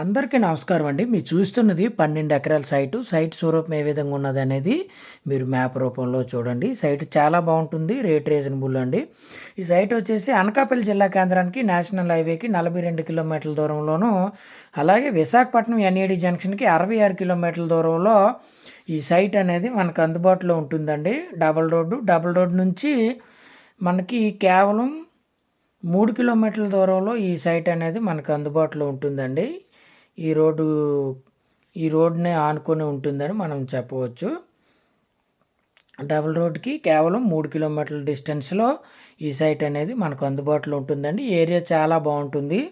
అందరికీ నమస్కారం అండి. మీరు చూస్తున్నది పన్నెండు ఎకరాల సైటు. సైట్ స్వరూపం ఏ విధంగా ఉన్నది అనేది మీరు మ్యాప్ రూపంలో చూడండి. సైట్ చాలా బాగుంటుంది. రేట్ రీజనబుల్ అండి. ఈ సైట్ వచ్చేసి అనకాపల్లి జిల్లా కేంద్రానికి నేషనల్ హైవేకి నలభై రెండు కిలోమీటర్ల దూరంలోను అలాగే విశాఖపట్నం ఎన్ఏడి జంక్షన్కి అరవై ఆరు కిలోమీటర్ల దూరంలో ఈ సైట్ అనేది మనకు అందుబాటులో ఉంటుందండి. డబల్ రోడ్డు డబల్ రోడ్ నుంచి మనకి కేవలం మూడు కిలోమీటర్ల దూరంలో ఈ సైట్ అనేది మనకు అందుబాటులో ఉంటుందండి. ఈ రోడ్డు ఈ రోడ్నే ఆనుకొని ఉంటుందని మనం చెప్పవచ్చు. డబుల్ రోడ్కి కేవలం మూడు కిలోమీటర్ల డిస్టెన్స్లో ఈ సైట్ అనేది మనకు అందుబాటులో ఉంటుందండి. ఏరియా చాలా బాగుంటుంది.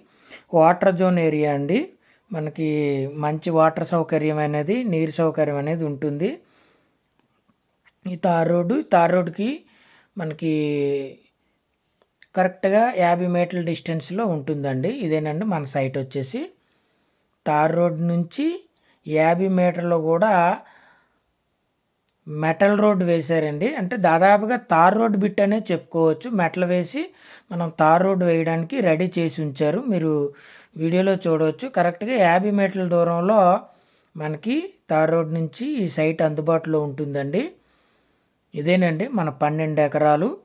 వాటర్ జోన్ ఏరియా అండి. మనకి మంచి వాటర్ సౌకర్యం అనేది నీరు సౌకర్యం అనేది ఉంటుంది. ఈ తార్ రోడ్డు తార్ రోడ్డుకి మనకి కరెక్ట్గా యాభై మీటర్ల డిస్టెన్స్లో ఉంటుందండి. ఇదేనండి మన సైట్ వచ్చేసి. తార్ రోడ్ నుంచి యాభై మీటర్లు కూడా మెటల్ రోడ్డు వేశారండి. అంటే దాదాపుగా తార్ రోడ్ బిట్ అనే చెప్పుకోవచ్చు. మెటల్ వేసి మనం తార్ రోడ్డు వేయడానికి రెడీ చేసి ఉంచారు. మీరు వీడియోలో చూడవచ్చు. కరెక్ట్గా యాభై మీటర్ల దూరంలో మనకి తార్ రోడ్ నుంచి ఈ సైట్ అందుబాటులో ఉంటుందండి. ఇదేనండి మన పన్నెండు ఎకరాలు.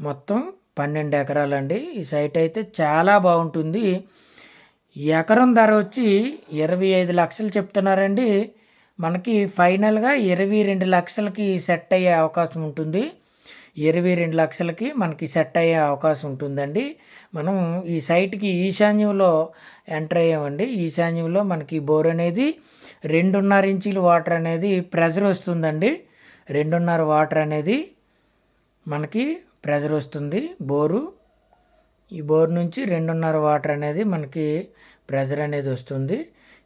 మొత్తం పన్నెండు ఎకరాలండి. ఈ సైట్ అయితే చాలా బాగుంటుంది. ఎకరం ధర వచ్చి ఇరవై ఐదు లక్షలు చెప్తున్నారండి. మనకి ఫైనల్గా ఇరవై రెండు లక్షలకి సెట్ అయ్యే అవకాశం ఉంటుంది. ఇరవై రెండు లక్షలకి మనకి సెట్ అయ్యే అవకాశం ఉంటుందండి. మనం ఈ సైట్కి ఈశాన్యంలో ఎంటర్ అయ్యామండి. ఈశాన్యంలో మనకి బోర్ అనేది రెండున్నర ఇంచుల వాటర్ అనేది ప్రెజర్ వస్తుందండి. రెండున్నర వాటర్ అనేది మనకి ప్రెజర్ వస్తుంది. బోరు ఈ బోర్ నుంచి రెండున్నర వాటర్ అనేది మనకి ప్రెజర్ అనేది వస్తుంది.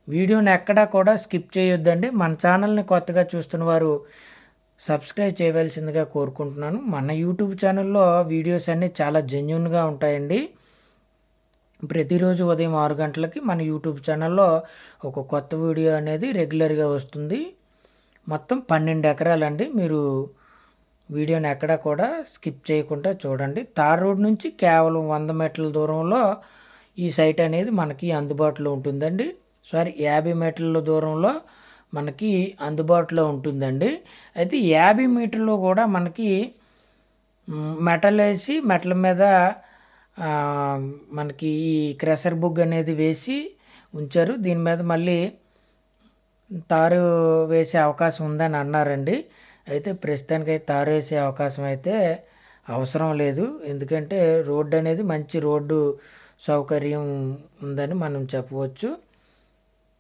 వీడియోని ఎక్కడా కూడా స్కిప్ చేయొద్దండి. మన ఛానల్ని కొత్తగా చూస్తున్న వారు సబ్స్క్రైబ్ చేయవలసిందిగా కోరుకుంటున్నాను. మన యూట్యూబ్ ఛానల్లో వీడియోస్ అన్నీ చాలా జెన్యున్గా ఉంటాయండి. ప్రతిరోజు ఉదయం ఆరు గంటలకి మన యూట్యూబ్ ఛానల్లో ఒక కొత్త వీడియో అనేది రెగ్యులర్గా వస్తుంది. మొత్తం పన్నెండు ఎకరాలండి. మీరు వీడియోని ఎక్కడ కూడా స్కిప్ చేయకుండా చూడండి. తార్ రోడ్ నుంచి కేవలం వంద మీటర్ల దూరంలో ఈ సైట్ అనేది మనకి అందుబాటులో ఉంటుందండి. సారీ యాభై మీటర్ల దూరంలో మనకి అందుబాటులో ఉంటుందండి. అయితే యాభై మీటర్లు కూడా మనకి మెటల్ వేసి మెటల్ మీద మనకి ఈ క్రెషర్ బుగ్ అనేది వేసి ఉంచారు. దీని మీద మళ్ళీ తారు వేసే అవకాశం ఉందని అన్నారండి. అయితే ప్రస్తుతానికి అయితే తారు వేసే అవకాశం అయితే అవసరం లేదు. ఎందుకంటే రోడ్డు అనేది మంచి రోడ్డు సౌకర్యం ఉందని మనం చెప్పవచ్చు.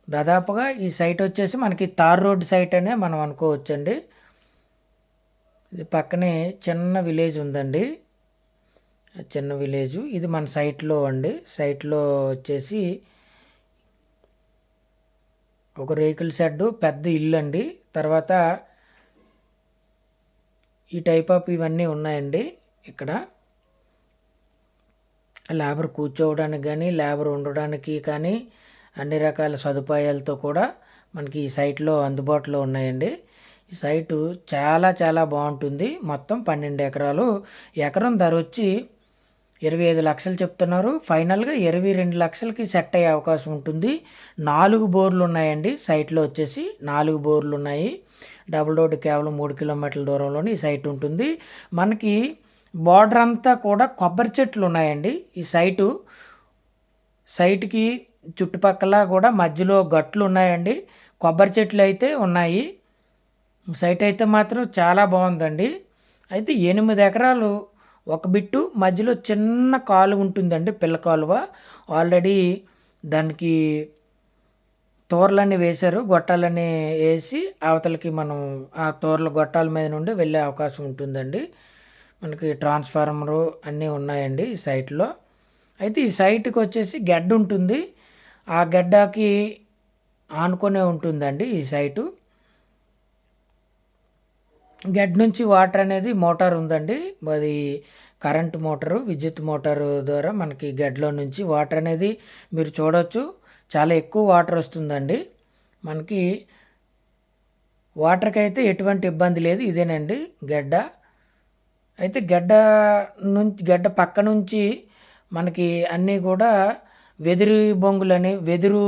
దాదాపుగా ఈ సైట్ వచ్చేసి మనకి తార్ రోడ్ సైట్ అనే మనం అనుకోవచ్చండి. ఇది పక్కనే చిన్న విలేజ్ ఉందండి. చిన్న విలేజ్. ఇది మన సైట్లో అండి. సైట్లో వచ్చేసి ఒక రేకుల షెడ్డు పెద్ద ఇల్లు అండి. తర్వాత ఈ టైప్ ఆఫ్ ఇవన్నీ ఉన్నాయండి ఇక్కడ. లేబర్ కూర్చోవడానికి కానీ లేబర్ ఉండడానికి కానీ అన్ని రకాల సదుపాయాలతో కూడా మనకి ఈ సైట్లో అందుబాటులో ఉన్నాయండి. ఈ సైటు చాలా చాలా బాగుంటుంది. మొత్తం పన్నెండు ఎకరాలు. ఎకరం ధర వచ్చి ఇరవై ఐదు లక్షలు చెప్తున్నారు. ఫైనల్గా ఇరవై రెండు లక్షలకి సెట్ అయ్యే అవకాశం ఉంటుంది. నాలుగు బోర్లు ఉన్నాయండి. సైట్లో వచ్చేసి నాలుగు బోర్లు ఉన్నాయి. డబుల్ రోడ్ కేవలం మూడు కిలోమీటర్ల దూరంలోనే ఈ సైట్ ఉంటుంది. మనకి బార్డర్ అంతా కూడా కొబ్బరి చెట్లు ఉన్నాయండి. ఈ సైటు సైట్కి చుట్టుపక్కల కూడా మధ్యలో గట్లు ఉన్నాయండి. కొబ్బరి చెట్లు అయితే ఉన్నాయి. సైట్ అయితే మాత్రం చాలా బాగుందండి. అయితే ఎనిమిది ఎకరాలు ఒక బిట్టు మధ్యలో చిన్న కాలువ ఉంటుందండి పిల్ల కాలువ. ఆల్రెడీ దానికి తోరలన్నీ వేశారు గొట్టాలన్నీ వేసి అవతలకి మనం ఆ తోరల గొట్టాల మీద నుండి వెళ్ళే అవకాశం ఉంటుందండి. మనకి ట్రాన్స్ఫార్మరు అన్నీ ఉన్నాయండి ఈ సైట్లో. అయితే ఈ సైట్కి వచ్చేసి గడ్డ ఉంటుంది. ఆ గడ్డకి ఆనుకొనే ఉంటుందండి ఈ సైటు. గడ్డ నుంచి వాటర్ అనేది మోటార్ ఉందండి. అది కరెంట్ మోటారు విద్యుత్ మోటారు ద్వారా మనకి గడ్డలో నుంచి వాటర్ అనేది మీరు చూడవచ్చు చాలా ఎక్కువ వాటర్ వస్తుందండి. మనకి వాటర్కి అయితే ఎటువంటి ఇబ్బంది లేదు. ఇదేనండి గడ్డ. అయితే గడ్డ నుంచి గడ్డ పక్క నుంచి మనకి అన్నీ కూడా వెదురు బొంగులని వెదురు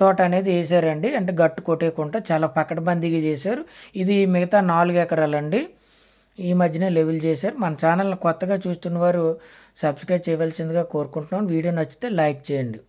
తోట అనేది వేసారండి అంటే గట్టు కొట్టేయకుండా చాలా పకడ్బందీగా చేశారు. ఇది మిగతా నాలుగు ఎకరాలండి. ఈ మధ్యనే లెవెల్ చేశారు. మన ఛానల్ని కొత్తగా చూస్తున్న వారు సబ్స్క్రైబ్ చేయవలసిందిగా కోరుకుంటున్నాను వీడియో నచ్చితే లైక్ చేయండి.